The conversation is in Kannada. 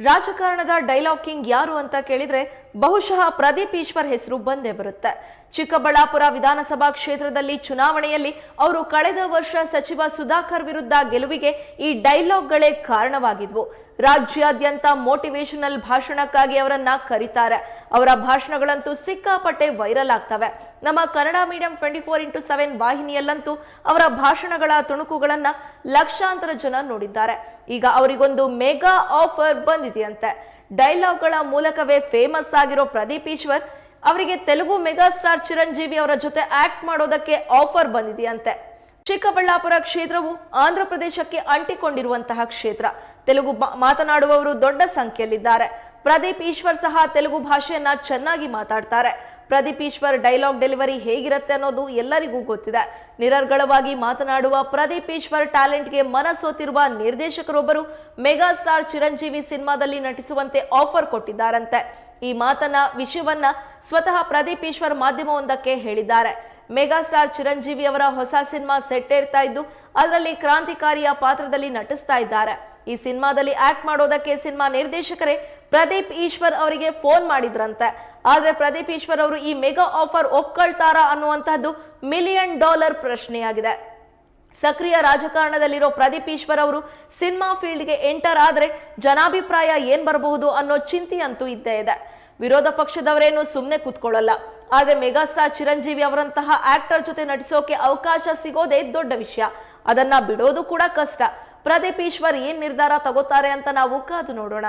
ರಾಜಕಾರಣದ ಡೈಲಾಗ್ ಕಿಂಗ್ ಯಾರು ಅಂತ ಕೇಳಿದ್ರೆ ಬಹುಶಃ ಪ್ರದೀಪ್ ಈಶ್ವರ್ ಹೆಸರು ಬಂದೇ ಬರುತ್ತೆ. ಚಿಕ್ಕಬಳ್ಳಾಪುರ ವಿಧಾನಸಭಾ ಕ್ಷೇತ್ರದಲ್ಲಿ ಚುನಾವಣೆಯಲ್ಲಿ ಅವರು ಕಳೆದ ವರ್ಷ ಸಚಿವ ಸುಧಾಕರ್ ವಿರುದ್ಧ ಗೆಲುವಿಗೆ ಈ ಡೈಲಾಗ್ಗಳೇ ಕಾರಣವಾಗಿದ್ವು. ರಾಜ್ಯಾದ್ಯಂತ ಮೋಟಿವೇಶನಲ್ ಭಾಷಣಕ್ಕಾಗಿ ಅವರನ್ನ ಕರೀತಾರೆ. ಅವರ ಭಾಷಣಗಳಂತೂ ಸಿಕ್ಕಾಪಟ್ಟೆ ವೈರಲ್ ಆಗ್ತವೆ. ನಮ್ಮ Kannada medium twenty four into seven ವಾಹಿನಿಯಲ್ಲಂತೂ ಅವರ ಭಾಷಣಗಳ ತುಣುಕುಗಳನ್ನ ಲಕ್ಷಾಂತರ ಜನ ನೋಡಿದ್ದಾರೆ. ಈಗ ಅವರಿಗೊಂದು ಮೆಗಾ ಆಫರ್ ಬಂದಿದೆಯಂತೆ. ಡೈಲಾಗ್ಗಳ ಮೂಲಕವೇ ಫೇಮಸ್ ಆಗಿರೋ ಪ್ರದೀಪ್ ಈಶ್ವರ್ ಅವರಿಗೆ ತೆಲುಗು ಮೆಗಾ ಸ್ಟಾರ್ ಚಿರಂಜೀವಿ ಅವರ ಜೊತೆ ಆಕ್ಟ್ ಮಾಡೋದಕ್ಕೆ ಆಫರ್ ಬಂದಿದೆಯಂತೆ. ಚಿಕ್ಕಬಳ್ಳಾಪುರ ಕ್ಷೇತ್ರವು ಆಂಧ್ರ ಪ್ರದೇಶಕ್ಕೆ ಅಂಟಿಕೊಂಡಿರುವಂತಹ ಕ್ಷೇತ್ರ. ತೆಲುಗು ಮಾತನಾಡುವವರು ದೊಡ್ಡ ಸಂಖ್ಯೆಯಲ್ಲಿದ್ದಾರೆ. ಪ್ರದೀಪ್ ಈಶ್ವರ್ ಸಹ ತೆಲುಗು ಭಾಷೆಯನ್ನ ಚೆನ್ನಾಗಿ ಮಾತಾಡ್ತಾರೆ. ಪ್ರದೀಪ್ ಈಶ್ವರ್ ಡೈಲಾಗ್ ಡೆಲಿವರಿ ಹೇಗಿರುತ್ತೆ ಅನ್ನೋದು ಎಲ್ಲರಿಗೂ ಗೊತ್ತಿದೆ. ನಿರರ್ಗಳವಾಗಿ ಮಾತನಾಡುವ ಪ್ರದೀಪ್ ಈಶ್ವರ್ ಟ್ಯಾಲೆಂಟ್ಗೆ ಮನಸೋತಿರುವ ನಿರ್ದೇಶಕರೊಬ್ಬರು ಮೆಗಾ ಸ್ಟಾರ್ ಚಿರಂಜೀವಿ ಸಿನಿಮಾದಲ್ಲಿ ನಟಿಸುವಂತೆ ಆಫರ್ ಕೊಟ್ಟಿದ್ದಾರಂತೆ. ಈ ಮಾತನ್ನ ವಿಷಯವನ್ನ ಸ್ವತಃ ಪ್ರದೀಪ್ ಈಶ್ವರ್ ಮಾಧ್ಯಮವೊಂದಕ್ಕೆ ಹೇಳಿದ್ದಾರೆ. ಮೆಗಾ ಸ್ಟಾರ್ ಚಿರಂಜೀವಿ ಅವರ ಹೊಸ ಸಿನಿಮಾ ಸೆಟ್ ಏರ್ತಾ ಇದ್ದು, ಅದರಲ್ಲಿ ಕ್ರಾಂತಿಕಾರಿಯ ಪಾತ್ರದಲ್ಲಿ ನಟಿಸ್ತಾ ಇದ್ದಾರೆ. ಈ ಸಿನಿಮಾದಲ್ಲಿ ಆಕ್ಟ್ ಮಾಡೋದಕ್ಕೆ ಸಿನಿಮಾ ನಿರ್ದೇಶಕರೇ ಪ್ರದೀಪ್ ಈಶ್ವರ್ ಅವರಿಗೆ ಫೋನ್ ಮಾಡಿದ್ರಂತೆ. ಆದ್ರೆ ಪ್ರದೀಪ್ ಈಶ್ವರ್ ಅವರು ಈ ಮೆಗಾ ಆಫರ್ ಒಪ್ಕೊಳ್ತಾರಾ ಅನ್ನುವಂತಹದ್ದು ಮಿಲಿಯನ್ ಡಾಲರ್ ಪ್ರಶ್ನೆಯಾಗಿದೆ. ಸಕ್ರಿಯ ರಾಜಕಾರಣದಲ್ಲಿರೋ ಪ್ರದೀಪ್ ಈಶ್ವರ್ ಅವರು ಸಿನಿಮಾ ಫೀಲ್ಡ್ಗೆ ಎಂಟರ್ ಆದ್ರೆ ಜನಾಭಿಪ್ರಾಯ ಏನ್ ಬರಬಹುದು ಅನ್ನೋ ಚಿಂತೆ ಅಂತೂ ಇದ್ದೇ ಇದೆ. ವಿರೋಧ ಪಕ್ಷದವರೇನು ಸುಮ್ಮನೆ ಕೂತ್ಕೊಳ್ಳಲ್ಲ. ಆದ್ರೆ ಮೆಗಾಸ್ಟಾರ್ ಚಿರಂಜೀವಿ ಅವರಂತಹ ಆಕ್ಟರ್ ಜೊತೆ ನಟಿಸೋಕೆ ಅವಕಾಶ ಸಿಗೋದೇ ದೊಡ್ಡ ವಿಷಯ. ಅದನ್ನ ಬಿಡೋದು ಕೂಡ ಕಷ್ಟ. ಪ್ರದೀಪ್ ಈಶ್ವರ್ ಏನ್ ನಿರ್ಧಾರ ತಗೋತಾರೆ ಅಂತ ನಾವು ಕಾದು ನೋಡೋಣ.